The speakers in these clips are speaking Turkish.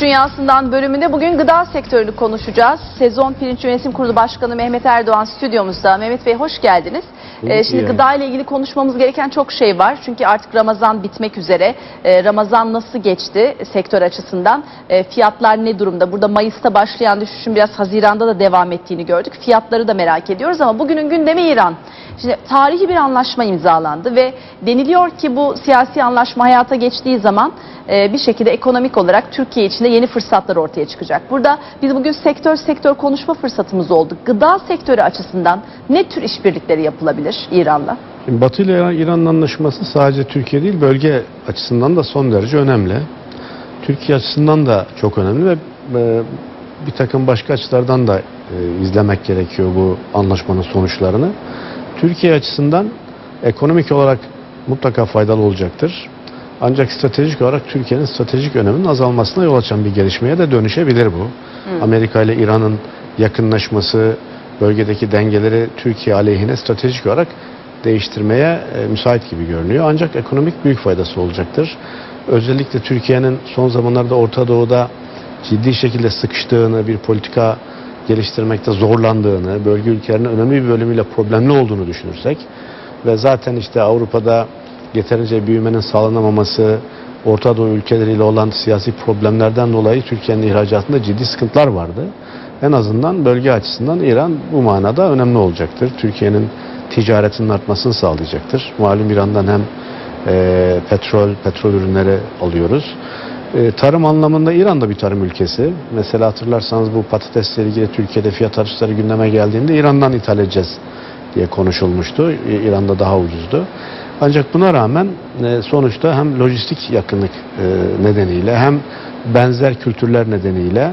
İş Dünyası'ndan bölümünde bugün gıda sektörünü konuşacağız. Sezon Pirinç Yönetim Kurulu Başkanı Mehmet Erdoğan stüdyomuzda. Mehmet Bey hoş geldiniz. Ee, şimdi gıda ile ilgili konuşmamız gereken çok şey var. Çünkü artık Ramazan bitmek üzere. Ee, Ramazan nasıl geçti sektör açısından? Ee, fiyatlar ne durumda? Burada Mayıs'ta başlayan düşüşün biraz Haziran'da da devam ettiğini gördük. Fiyatları da merak ediyoruz ama bugünün gündemi İran. Şimdi tarihi bir anlaşma imzalandı ve deniliyor ki bu siyasi anlaşma hayata geçtiği zaman e, bir şekilde ekonomik olarak Türkiye için de yeni fırsatlar ortaya çıkacak. Burada biz bugün sektör sektör konuşma fırsatımız oldu. Gıda sektörü açısından ne tür işbirlikleri yapılabilir İran'la? Şimdi Batı ile İran- İran'ın anlaşması sadece Türkiye değil bölge açısından da son derece önemli. Türkiye açısından da çok önemli ve e, bir takım başka açılardan da e, izlemek gerekiyor bu anlaşmanın sonuçlarını. Türkiye açısından ekonomik olarak mutlaka faydalı olacaktır. Ancak stratejik olarak Türkiye'nin stratejik öneminin azalmasına yol açan bir gelişmeye de dönüşebilir bu. Amerika ile İran'ın yakınlaşması, bölgedeki dengeleri Türkiye aleyhine stratejik olarak değiştirmeye e, müsait gibi görünüyor. Ancak ekonomik büyük faydası olacaktır. Özellikle Türkiye'nin son zamanlarda Orta Doğu'da ciddi şekilde sıkıştığını, bir politika geliştirmekte zorlandığını, bölge ülkelerinin önemli bir bölümüyle problemli olduğunu düşünürsek ve zaten işte Avrupa'da yeterince büyümenin sağlanamaması, Orta Doğu ülkeleriyle olan siyasi problemlerden dolayı Türkiye'nin ihracatında ciddi sıkıntılar vardı. En azından bölge açısından İran bu manada önemli olacaktır. Türkiye'nin ticaretinin artmasını sağlayacaktır. Malum İran'dan hem e, petrol, petrol ürünleri alıyoruz. E, tarım anlamında İran da bir tarım ülkesi. Mesela hatırlarsanız bu patatesle ilgili Türkiye'de fiyat artışları gündeme geldiğinde İran'dan ithal edeceğiz diye konuşulmuştu. İran'da daha ucuzdu. Ancak buna rağmen e, sonuçta hem lojistik yakınlık e, nedeniyle hem benzer kültürler nedeniyle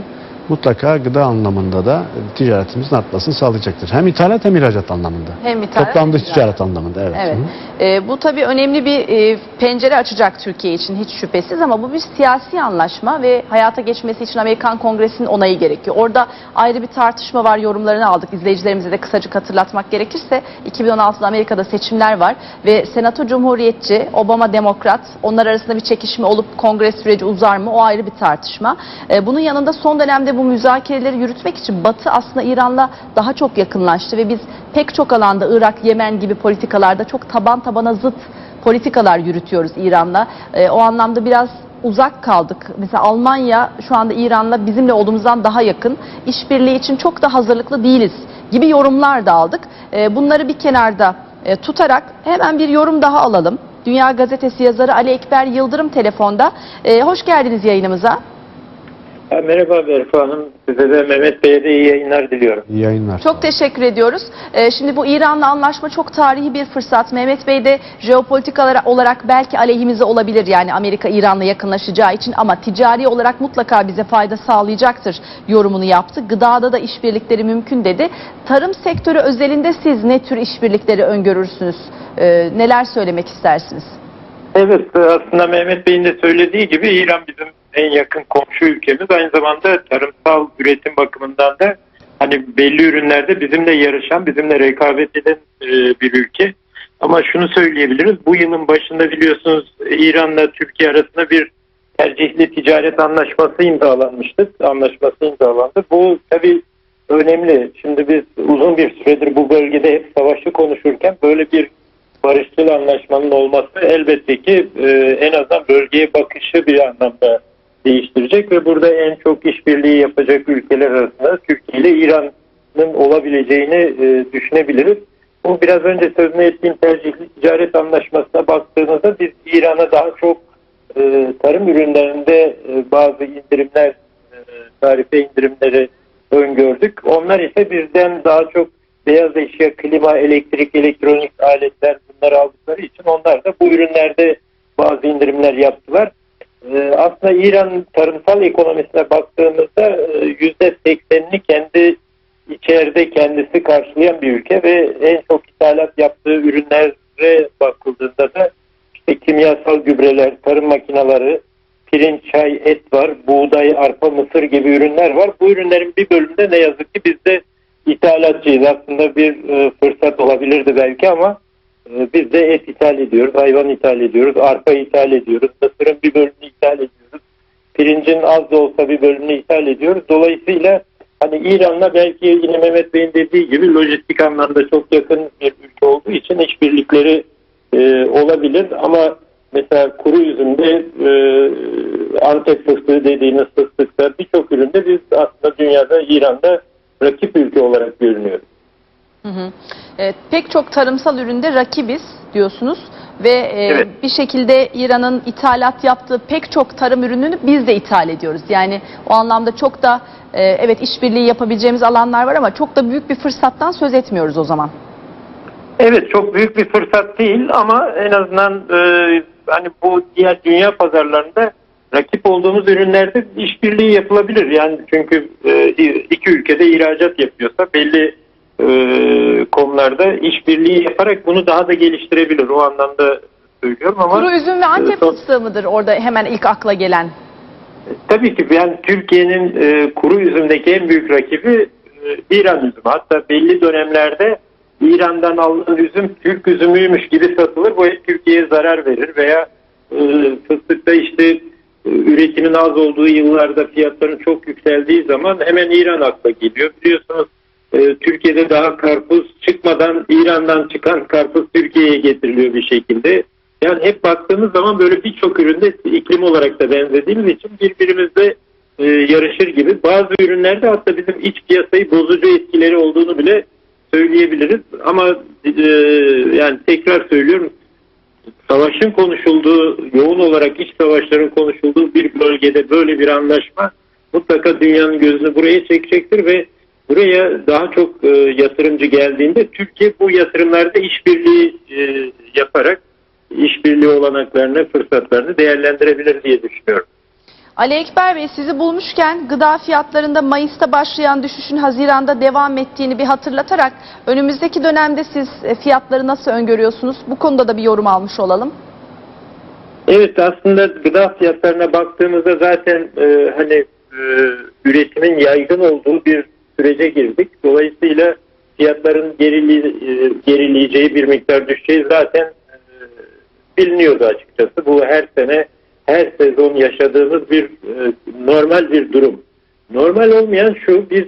mutlaka gıda anlamında da ticaretimizin artmasını sağlayacaktır. Hem ithalat hem ihracat anlamında. Hem ithalat Toplam dış ticaret anlamında evet. Evet. Hı. Ee, bu tabii önemli bir e, pencere açacak Türkiye için hiç şüphesiz ama bu bir siyasi anlaşma ve hayata geçmesi için Amerikan Kongresi'nin onayı gerekiyor. Orada ayrı bir tartışma var, yorumlarını aldık. İzleyicilerimize de kısacık hatırlatmak gerekirse 2016'da Amerika'da seçimler var ve Senato Cumhuriyetçi, Obama Demokrat. Onlar arasında bir çekişme olup kongre süreci uzar mı? O ayrı bir tartışma. Ee, bunun yanında son dönemde bu müzakereleri yürütmek için Batı aslında İran'la daha çok yakınlaştı ve biz pek çok alanda Irak, Yemen gibi politikalarda çok taban tabana zıt politikalar yürütüyoruz İran'la. Ee, o anlamda biraz uzak kaldık. Mesela Almanya şu anda İran'la bizimle olduğumuzdan daha yakın. İşbirliği için çok da hazırlıklı değiliz gibi yorumlar da aldık. Ee, bunları bir kenarda e, tutarak hemen bir yorum daha alalım. Dünya Gazetesi yazarı Ali Ekber Yıldırım telefonda. Ee, hoş geldiniz yayınımıza. Ha, Merhaba Berfu Hanım. Size de Mehmet Bey'e de iyi yayınlar diliyorum. İyi yayınlar. Çok teşekkür ediyoruz. Ee, şimdi bu İran'la anlaşma çok tarihi bir fırsat. Mehmet Bey de jeopolitik olarak- olarak belki aleyhimize olabilir. Yani Amerika İran'la yakınlaşacağı için ama ticari olarak mutlaka bize fayda sağlayacaktır yorumunu yaptı. Gıdada da işbirlikleri mümkün dedi. Tarım sektörü özelinde siz ne tür işbirlikleri öngörürsünüz? Ee, neler söylemek istersiniz? Evet aslında Mehmet Bey'in de söylediği gibi İran bizim en yakın komşu ülkemiz. Aynı zamanda tarımsal üretim bakımından da hani belli ürünlerde bizimle yarışan, bizimle rekabet eden e, bir ülke. Ama şunu söyleyebiliriz. Bu yılın başında biliyorsunuz İran'la Türkiye arasında bir tercihli ticaret anlaşması imzalanmıştı. Anlaşması imzalandı. Bu tabii önemli. Şimdi biz uzun bir süredir bu bölgede hep savaşı konuşurken böyle bir barışçıl anlaşmanın olması elbette ki e, en azından bölgeye bakışı bir anlamda değiştirecek ve burada en çok işbirliği yapacak ülkeler arasında Türkiye ile İran'ın olabileceğini e, düşünebiliriz. Bu biraz önce sözünü ettiğim tercihli ticaret anlaşmasına baktığınızda biz İran'a daha çok e, tarım ürünlerinde e, bazı indirimler, e, tarife indirimleri öngördük. Onlar ise bizden daha çok beyaz eşya, klima, elektrik, elektronik aletler bunları aldıkları için onlar da bu ürünlerde bazı indirimler yaptılar. Ee, aslında İran tarımsal ekonomisine baktığımızda e, yüzde seksenini kendi içeride kendisi karşılayan bir ülke ve en çok ithalat yaptığı ürünlere bakıldığında da işte kimyasal gübreler, tarım makineleri, pirinç, çay, et var, buğday, arpa, mısır gibi ürünler var. Bu ürünlerin bir bölümünde ne yazık ki bizde ithalatçıyız. Aslında bir e, fırsat olabilirdi belki ama biz de et ithal ediyoruz, hayvan ithal ediyoruz, arpa ithal ediyoruz, mısırın bir bölümünü ithal ediyoruz. pirincin az da olsa bir bölümünü ithal ediyoruz. Dolayısıyla hani İran'la belki yine Mehmet Bey'in dediği gibi lojistik anlamda çok yakın bir ülke olduğu için işbirlikleri e, olabilir ama mesela kuru üzümde e, Antep fıstığı dediğimiz fıstıkta birçok üründe biz aslında dünyada İran'da rakip ülke olarak görünüyoruz. Hı hı. Evet, pek çok tarımsal üründe rakibiz diyorsunuz ve e, Evet. bir şekilde İran'ın ithalat yaptığı pek çok tarım ürününü biz de ithal ediyoruz. Yani o anlamda çok da e, evet işbirliği yapabileceğimiz alanlar var ama çok da büyük bir fırsattan söz etmiyoruz o zaman. Evet çok büyük bir fırsat değil ama en azından e, hani bu diğer dünya pazarlarında rakip olduğumuz ürünlerde işbirliği yapılabilir. Yani çünkü e, iki ülkede ihracat yapıyorsa belli e, konularda işbirliği yaparak bunu daha da geliştirebilir. O anlamda söylüyorum ama Kuru üzüm ve Antep son- fıstığı mıdır orada hemen ilk akla gelen? Tabii ki yani Türkiye'nin e, kuru üzümdeki en büyük rakibi e, İran üzümü. Hatta belli dönemlerde İran'dan alınan üzüm Türk üzümüymüş gibi satılır. Bu hep Türkiye'ye zarar verir veya e, fıstıkta işte e, üretimin az olduğu yıllarda fiyatların çok yükseldiği zaman hemen İran akla geliyor. Biliyorsunuz e, Türkiye'de daha karpuz çıkmadan İran'dan çıkan karpuz Türkiye'ye getiriliyor bir şekilde. Yani hep baktığımız zaman böyle birçok üründe iklim olarak da benzediğimiz için birbirimizle e, yarışır gibi. Bazı ürünlerde hatta bizim iç piyasayı bozucu etkileri olduğunu bile söyleyebiliriz. Ama e, yani tekrar söylüyorum savaşın konuşulduğu, yoğun olarak iç savaşların konuşulduğu bir bölgede böyle bir anlaşma mutlaka dünyanın gözünü buraya çekecektir ve buraya daha çok e, yatırımcı geldiğinde Türkiye bu yatırımlarda işbirliği e, yaparak işbirliği olanaklarını, fırsatlarını değerlendirebilir diye düşünüyorum. Ali Ekber Bey sizi bulmuşken gıda fiyatlarında Mayıs'ta başlayan düşüşün Haziran'da devam ettiğini bir hatırlatarak önümüzdeki dönemde siz e, fiyatları nasıl öngörüyorsunuz? Bu konuda da bir yorum almış olalım. Evet aslında gıda fiyatlarına baktığımızda zaten e, hani e, üretimin yaygın olduğu bir sürece girdik. Dolayısıyla fiyatların gerili, e, gerileyeceği bir miktar düşeceği zaten e, biliniyordu açıkçası. Bu her sene her sezon yaşadığımız bir e, normal bir durum. Normal olmayan şu biz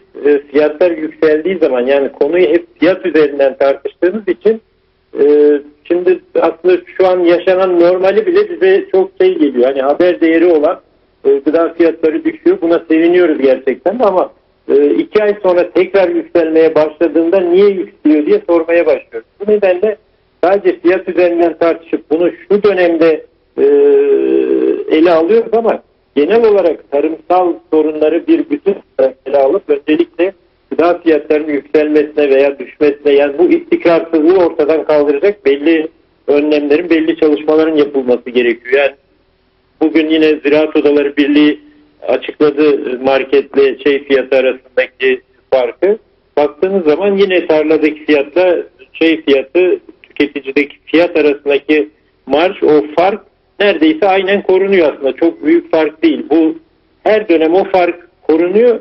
fiyatlar yükseldiği zaman yani konuyu hep fiyat üzerinden tartıştığımız için şimdi aslında şu an yaşanan normali bile bize çok şey geliyor. Hani haber değeri olan gıda fiyatları düşüyor. Buna seviniyoruz gerçekten ama e, iki ay sonra tekrar yükselmeye başladığında niye yükseliyor diye sormaya başlıyoruz. Bu nedenle sadece fiyat üzerinden tartışıp bunu şu dönemde e, ele alıyoruz ama genel olarak tarımsal sorunları bir bütün ele alıp öncelikle gıda fiyatlarının yükselmesine veya düşmesine yani bu istikrarsızlığı ortadan kaldıracak belli önlemlerin, belli çalışmaların yapılması gerekiyor. Yani bugün yine Ziraat Odaları Birliği açıkladı marketle şey fiyatı arasındaki farkı. Baktığınız zaman yine tarladaki fiyatla şey fiyatı tüketicideki fiyat arasındaki marj o fark neredeyse aynen korunuyor aslında. Çok büyük fark değil. Bu her dönem o fark korunuyor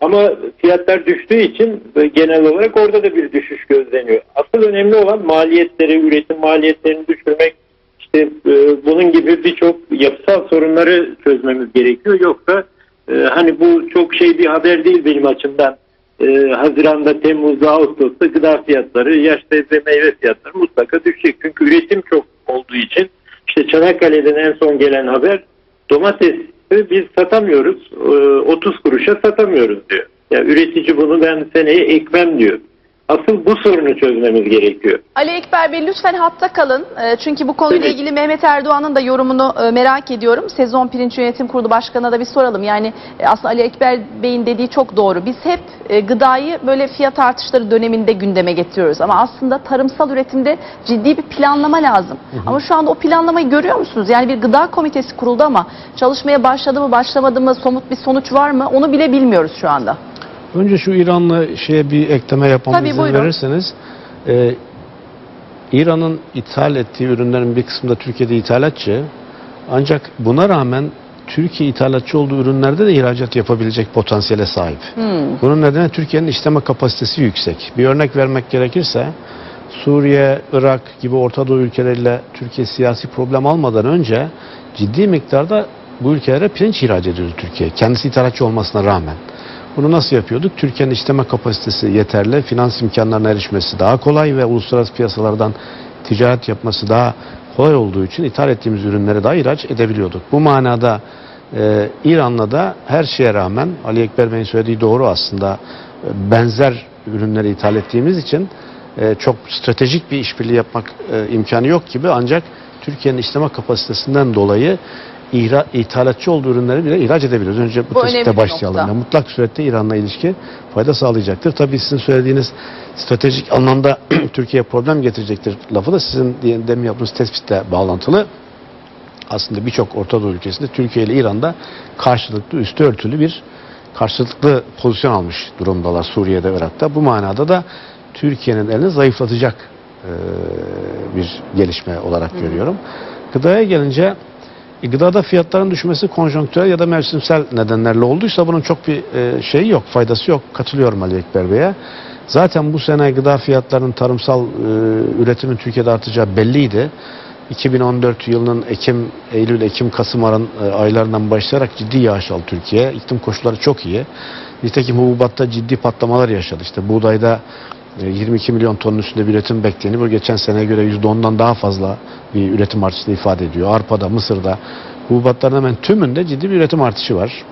ama fiyatlar düştüğü için genel olarak orada da bir düşüş gözleniyor. Asıl önemli olan maliyetleri, üretim maliyetlerini düşürmek, işte e, bunun gibi birçok yapısal sorunları çözmemiz gerekiyor. Yoksa e, hani bu çok şey bir haber değil benim açımdan. E, Haziran'da, Temmuz'da, Ağustos'ta gıda fiyatları, yaş sebze meyve fiyatları mutlaka düşecek. Çünkü üretim çok olduğu için işte Çanakkale'den en son gelen haber domates biz satamıyoruz. e, 30 kuruşa satamıyoruz diyor. Ya üretici bunu ben seneye ekmem diyor. Asıl bu sorunu çözmemiz gerekiyor. Ali Ekber Bey lütfen hatta kalın. E, Çünkü bu konuyla Tabii. ilgili Mehmet Erdoğan'ın da yorumunu e, merak ediyorum. Sezon Pirinç Yönetim Kurulu Başkanı'na da bir soralım. Yani e, aslında Ali Ekber Bey'in dediği çok doğru. Biz hep e, gıdayı böyle fiyat artışları döneminde gündeme getiriyoruz. Ama aslında tarımsal üretimde ciddi bir planlama lazım. Ama şu anda o planlamayı görüyor musunuz? Yani bir gıda komitesi kuruldu ama çalışmaya başladı mı başlamadı mı somut bir sonuç var mı onu bile bilmiyoruz şu anda. Önce şu İran'la şeye bir ekleme yapmama Tabii, izin buyurun. verirseniz. e, İran'ın ithal ettiği ürünlerin bir kısmı da Türkiye'de ithalatçı. Ancak buna rağmen Türkiye ithalatçı olduğu ürünlerde de ihracat yapabilecek potansiyele sahip. Hmm. Bunun nedeni Türkiye'nin işleme kapasitesi yüksek. Bir örnek vermek gerekirse Suriye, Irak gibi Orta Doğu ülkeleriyle Türkiye siyasi problem almadan önce ciddi miktarda bu ülkelere pirinç ihraç ediyordu Türkiye. Kendisi ithalatçı olmasına rağmen. Bunu nasıl yapıyorduk? Türkiye'nin işleme kapasitesi yeterli, finans imkanlarına erişmesi daha kolay ve uluslararası piyasalardan ticaret yapması daha kolay olduğu için ithal ettiğimiz ürünleri daha ihraç edebiliyorduk. Bu manada e, İran'la da her şeye rağmen Ali Ekber Bey'in söylediği doğru aslında e, benzer ürünleri ithal ettiğimiz için e, çok stratejik bir işbirliği yapmak e, imkanı yok gibi ancak Türkiye'nin işleme kapasitesinden dolayı ihra, ithalatçı olduğu ürünleri bile ihraç edebiliyoruz. Önce bu, Bu tespitte başlayalım. Yani mutlak surette İran'la ilişki fayda sağlayacaktır. Tabii sizin söylediğiniz stratejik anlamda Türkiye problem getirecektir lafı da sizin demin yaptığınız tespitle bağlantılı. Aslında birçok Orta Doğu ülkesinde Türkiye ile İran'da karşılıklı üstü örtülü bir karşılıklı pozisyon almış durumdalar Suriye'de Irak'ta. Bu manada da Türkiye'nin elini zayıflatacak e, bir gelişme olarak görüyorum. Gıdaya gelince e, gıdada fiyatların düşmesi konjonktürel ya da mevsimsel nedenlerle olduysa bunun çok bir e, şeyi yok, faydası yok. Katılıyorum Ali Ekber Bey'e. Zaten bu sene gıda fiyatlarının tarımsal e, üretimin Türkiye'de artacağı belliydi. 2014 yılının Ekim, Eylül, Ekim, Kasım arın, e, aylarından başlayarak ciddi yağış aldı Türkiye. İklim koşulları çok iyi. Nitekim hububatta ciddi patlamalar yaşadı. İşte buğdayda 22 milyon tonun üstünde bir üretim bekleniyor. Bu geçen seneye göre %10'dan daha fazla bir üretim artışını ifade ediyor. Arpa'da, Mısır'da, hububatların hemen tümünde ciddi bir üretim artışı var.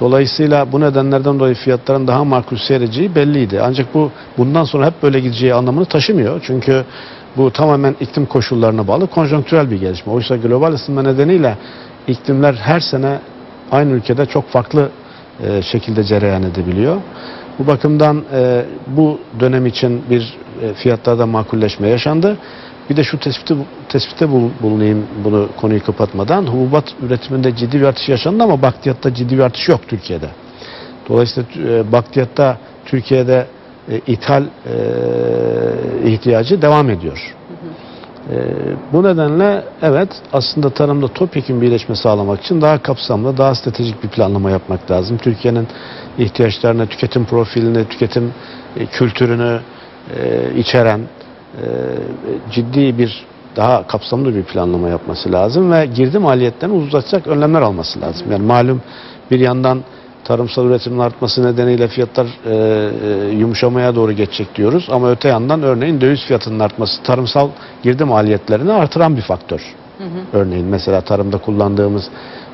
Dolayısıyla bu nedenlerden dolayı fiyatların daha makul seyredeceği belliydi. Ancak bu bundan sonra hep böyle gideceği anlamını taşımıyor. Çünkü bu tamamen iklim koşullarına bağlı konjonktürel bir gelişme. Oysa global ısınma nedeniyle iklimler her sene aynı ülkede çok farklı e, şekilde cereyan edebiliyor. Bu bakımdan e, bu dönem için bir e, fiyatlarda makulleşme yaşandı. Bir de şu tespiti tespitte bul- bulunayım bunu konuyu kapatmadan. Hububat üretiminde ciddi bir artış yaşandı ama bakliyatta ciddi bir artış yok Türkiye'de. Dolayısıyla e, bakliyatta Türkiye'de e, ithal e, ihtiyacı devam ediyor. E, bu nedenle evet aslında tarımda topyekun bir iyileşme sağlamak için daha kapsamlı, daha stratejik bir planlama yapmak lazım. Türkiye'nin ihtiyaçlarını, tüketim profilini, tüketim e, kültürünü e, içeren e, ciddi bir daha kapsamlı bir planlama yapması lazım ve girdi maliyetlerini uzatacak önlemler alması lazım. Yani malum bir yandan tarımsal üretimin artması nedeniyle fiyatlar e, e, yumuşamaya doğru geçecek diyoruz. Ama öte yandan örneğin döviz fiyatının artması tarımsal girdi maliyetlerini artıran bir faktör. Örneğin mesela tarımda kullandığımız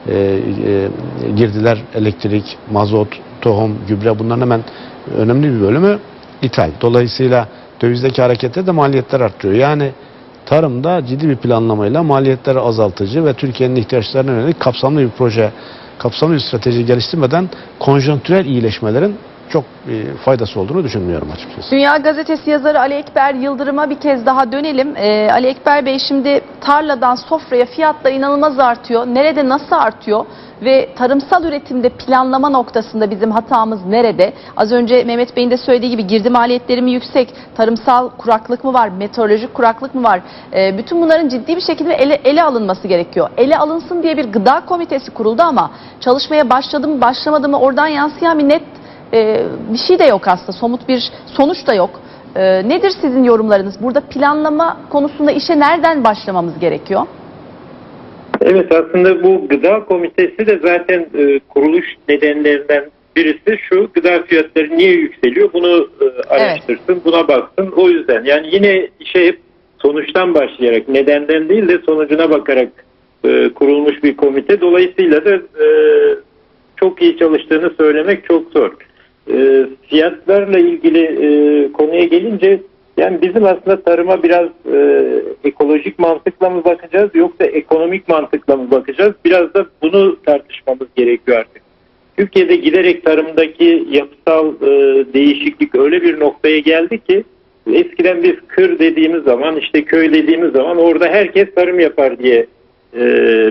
e, e, girdiler elektrik, mazot, tohum, gübre bunların hemen önemli bir bölümü ithal. Dolayısıyla dövizdeki harekette de maliyetler artıyor. Yani tarımda ciddi bir planlamayla maliyetleri azaltıcı ve Türkiye'nin ihtiyaçlarına yönelik kapsamlı bir proje, kapsamlı bir strateji geliştirmeden konjonktürel iyileşmelerin çok e, faydası olduğunu düşünmüyorum açıkçası. Dünya Gazetesi yazarı Ali Ekber Yıldırım'a bir kez daha dönelim. Ee, Ali Ekber Bey şimdi tarladan sofraya fiyatlar inanılmaz artıyor. Nerede nasıl artıyor? Ve tarımsal üretimde planlama noktasında bizim hatamız nerede? Az önce Mehmet Bey'in de söylediği gibi girdi maliyetleri mi yüksek? Tarımsal kuraklık mı var? Meteorolojik kuraklık mı var? Ee, bütün bunların ciddi bir şekilde ele, ele alınması gerekiyor. Ele alınsın diye bir gıda komitesi kuruldu ama çalışmaya başladı mı başlamadı mı oradan yansıyan bir net e, bir şey de yok aslında. Somut bir sonuç da yok. E, nedir sizin yorumlarınız? Burada planlama konusunda işe nereden başlamamız gerekiyor? Evet aslında bu gıda komitesi de zaten e, kuruluş nedenlerinden birisi şu gıda fiyatları niye yükseliyor? Bunu e, araştırsın buna baksın. O yüzden yani yine işe hep sonuçtan başlayarak nedenden değil de sonucuna bakarak e, kurulmuş bir komite. Dolayısıyla da e, çok iyi çalıştığını söylemek çok zor. E, fiyatlarla ilgili e, konuya gelince yani bizim aslında tarıma biraz e, ekolojik mantıkla mı bakacağız yoksa ekonomik mantıkla mı bakacağız? Biraz da bunu tartışmamız gerekiyor artık. Türkiye'de giderek tarımdaki yapısal e, değişiklik öyle bir noktaya geldi ki eskiden biz kır dediğimiz zaman işte köy dediğimiz zaman orada herkes tarım yapar diye e,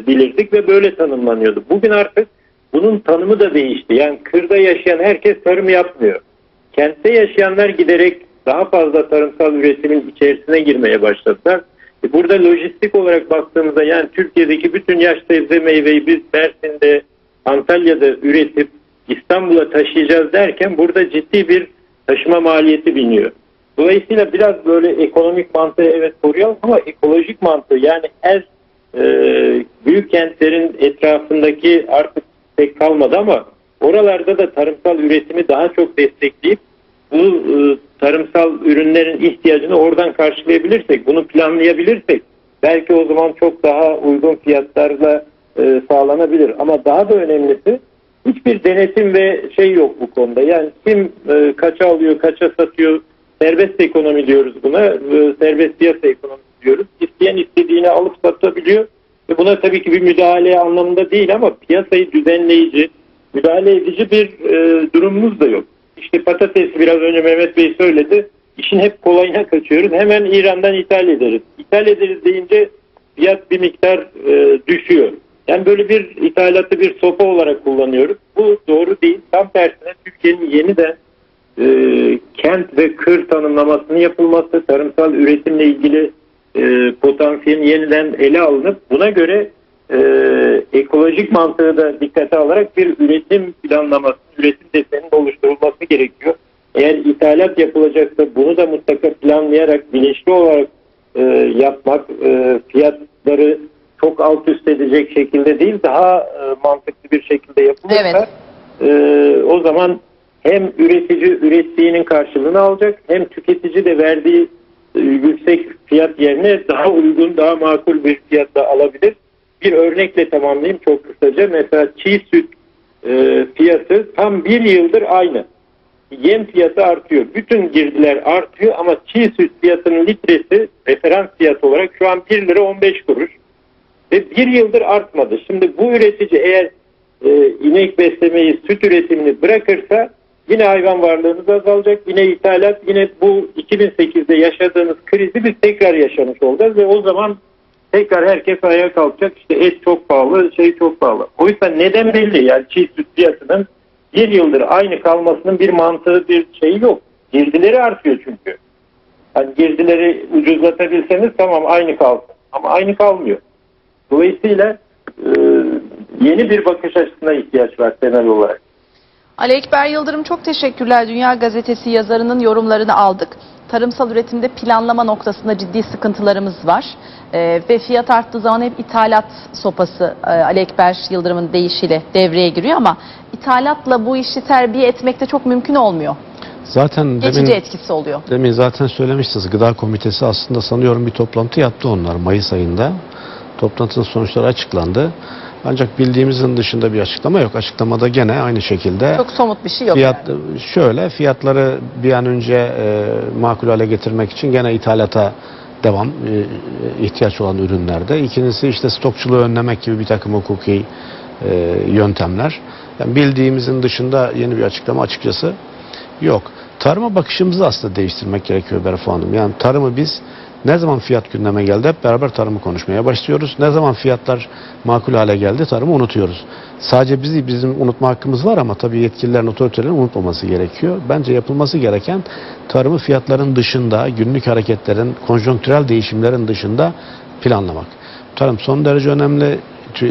bilirdik ve böyle tanımlanıyordu. Bugün artık bunun tanımı da değişti. Yani kırda yaşayan herkes tarım yapmıyor. Kentte yaşayanlar giderek daha fazla tarımsal üretimin içerisine girmeye başladılar. E, Burada lojistik olarak baktığımızda yani Türkiye'deki bütün yaş sebze meyveyi biz Mersin'de, Antalya'da üretip İstanbul'a taşıyacağız derken burada ciddi bir taşıma maliyeti biniyor. Dolayısıyla biraz böyle ekonomik mantığı evet koruyalım ama ekolojik mantığı yani her e, büyük kentlerin etrafındaki artık pek kalmadı ama oralarda da tarımsal üretimi daha çok destekleyip bu e, tarımsal ürünlerin ihtiyacını oradan karşılayabilirsek, bunu planlayabilirsek belki o zaman çok daha uygun fiyatlarla e, sağlanabilir. Ama daha da önemlisi hiçbir denetim ve şey yok bu konuda. Yani kim e, kaça alıyor, kaça satıyor, serbest ekonomi diyoruz buna, e, serbest piyasa ekonomisi diyoruz. İsteyen istediğini alıp satabiliyor. Ve buna tabii ki bir müdahale anlamında değil ama piyasayı düzenleyici, müdahale edici bir e, durumumuz da yok. İşte patates biraz önce Mehmet Bey söyledi. İşin hep kolayına kaçıyoruz. Hemen İran'dan ithal ederiz. İthal ederiz deyince fiyat bir miktar e, düşüyor. Yani böyle bir ithalatı bir sopa olarak kullanıyoruz. Bu doğru değil. Tam tersine Türkiye'nin yeniden e, kent ve kır tanımlamasının yapılması, tarımsal üretimle ilgili e, potansiyelin yeniden ele alınıp buna göre e, ekolojik mantığı da dikkate alarak bir üretim planlaması, üretim deseninin oluşturulması gerekiyor. Eğer ithalat yapılacaksa bunu da mutlaka planlayarak, bilinçli olarak e, yapmak, e, fiyatları çok alt üst edecek şekilde değil, daha e, mantıklı bir şekilde yapılırsa Evet. e, o zaman hem üretici ürettiğinin karşılığını alacak hem tüketici de verdiği e, yüksek fiyat yerine daha uygun, daha makul bir fiyatla alabilir. Bir örnekle tamamlayayım çok kısaca. Mesela çiğ süt e, fiyatı tam bir yıldır aynı. Yem fiyatı artıyor. Bütün girdiler artıyor ama çiğ süt fiyatının litresi referans fiyat olarak şu an 1 lira 15 kuruş. Ve bir yıldır artmadı. Şimdi bu üretici eğer e, inek beslemeyi, süt üretimini bırakırsa yine hayvan varlığımız azalacak. Yine ithalat, yine bu 2008'de yaşadığımız krizi biz tekrar yaşamış olacağız ve o zaman tekrar herkes ayağa kalkacak. İşte et çok pahalı, şey çok pahalı. Oysa neden belli? Yani çiğ süt fiyatının bir yıldır aynı kalmasının bir mantığı, bir şeyi yok. Girdileri artıyor çünkü. Hani girdileri ucuzlatabilseniz tamam aynı kalsın. Ama aynı kalmıyor. Dolayısıyla e, yeni bir bakış açısına ihtiyaç var temel olarak. Ali Ekber Yıldırım çok teşekkürler. Dünya Gazetesi yazarının yorumlarını aldık. Tarımsal üretimde planlama noktasında ciddi sıkıntılarımız var. Ee, ve fiyat arttığı zaman hep ithalat sopası e, Ali Ekber Yıldırım'ın deyişiyle devreye giriyor ama ithalatla bu işi terbiye etmek de çok mümkün olmuyor. Zaten Geçici demin, etkisi oluyor. demin zaten söylemiştiniz. Gıda Komitesi aslında sanıyorum bir toplantı yaptı onlar Mayıs ayında. Toplantının sonuçları açıklandı. Ancak bildiğimizin dışında bir açıklama yok. Açıklamada gene aynı şekilde Çok somut bir şey yok. fiyat yani. şöyle fiyatları bir an önce e, makul hale getirmek için gene ithalata devam e, ihtiyaç olan ürünlerde. İkincisi işte stokçuluğu önlemek gibi bir takım hukuki e, yöntemler. Yani bildiğimizin dışında yeni bir açıklama açıkçası yok. Tarıma bakışımızı aslında değiştirmek gerekiyor Berfu Hanım. Yani tarımı biz ne zaman fiyat gündeme geldi hep beraber tarımı konuşmaya başlıyoruz. Ne zaman fiyatlar makul hale geldi tarımı unutuyoruz. Sadece bizi bizim unutma hakkımız var ama tabii yetkililerin otoritelerin unutmaması gerekiyor. Bence yapılması gereken tarımı fiyatların dışında, günlük hareketlerin, konjonktürel değişimlerin dışında planlamak. Tarım son derece önemli.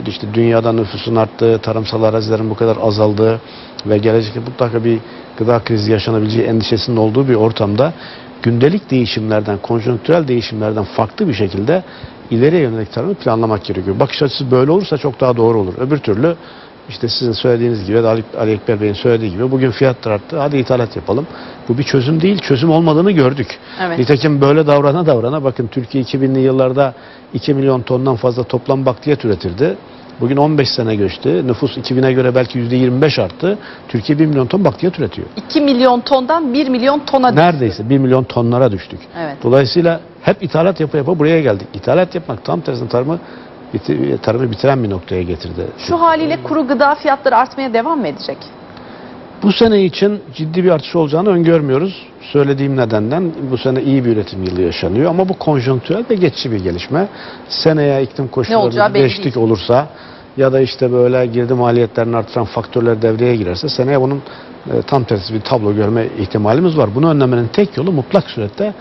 İşte dünyada nüfusun arttığı, tarımsal arazilerin bu kadar azaldığı ve gelecekte mutlaka bir gıda krizi yaşanabileceği endişesinin olduğu bir ortamda gündelik değişimlerden, konjonktürel değişimlerden farklı bir şekilde ileriye yönelik tarımı planlamak gerekiyor. Bakış açısı böyle olursa çok daha doğru olur. Öbür türlü işte sizin söylediğiniz gibi, Ali, Ali Ekber Bey'in söylediği gibi bugün fiyatlar arttı, hadi ithalat yapalım. Bu bir çözüm değil, çözüm olmadığını gördük. Evet. Nitekim böyle davrana davrana bakın Türkiye 2000'li yıllarda 2 milyon tondan fazla toplam bakliyat üretirdi. Bugün 15 sene geçti. Nüfus 2000'e göre belki %25 arttı. Türkiye 1 milyon ton bakliyat üretiyor. 2 milyon tondan 1 milyon tona düştü. Neredeyse 1 milyon tonlara düştük. Evet. Dolayısıyla hep ithalat yapa yapa buraya geldik. İthalat yapmak tam tersine tarımı, biti- tarımı bitiren bir noktaya getirdi. Şu haliyle kuru gıda fiyatları artmaya devam mı edecek? Bu sene için ciddi bir artış olacağını öngörmüyoruz. Söylediğim nedenden bu sene iyi bir üretim yılı yaşanıyor ama bu konjonktürel ve geçici bir gelişme. Seneye iklim koşulları değişiklik olursa ya da işte böyle girdi maliyetlerini artıran faktörler devreye girerse seneye bunun e, tam tersi bir tablo görme ihtimalimiz var. Bunu önlemenin tek yolu mutlak surette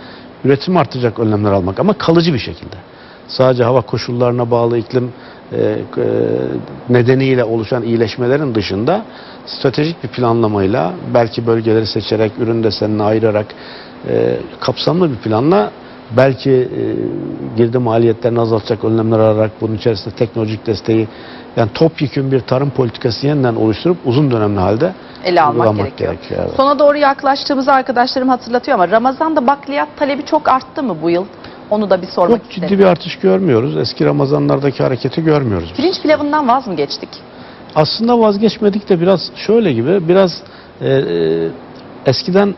üretimi arttıracak önlemler almak ama kalıcı bir şekilde. Sadece hava koşullarına bağlı iklim nedeniyle oluşan iyileşmelerin dışında stratejik bir planlamayla belki bölgeleri seçerek ürün desenini ayırarak e, kapsamlı bir planla belki e, girdi maliyetlerini azaltacak önlemler alarak bunun içerisinde teknolojik desteği yani topyekun bir tarım politikası yeniden oluşturup uzun dönemli halde ele almak gerekiyor. evet. Sona doğru yaklaştığımızı arkadaşlarım hatırlatıyor ama Ramazan'da bakliyat talebi çok arttı mı bu yıl? Onu da bir sormak Çok istedim. ciddi bir artış görmüyoruz. Eski Ramazanlardaki hareketi görmüyoruz. biz. Pirinç pilavından vaz mı geçtik? Aslında vazgeçmedik de biraz şöyle gibi biraz e, e, eskiden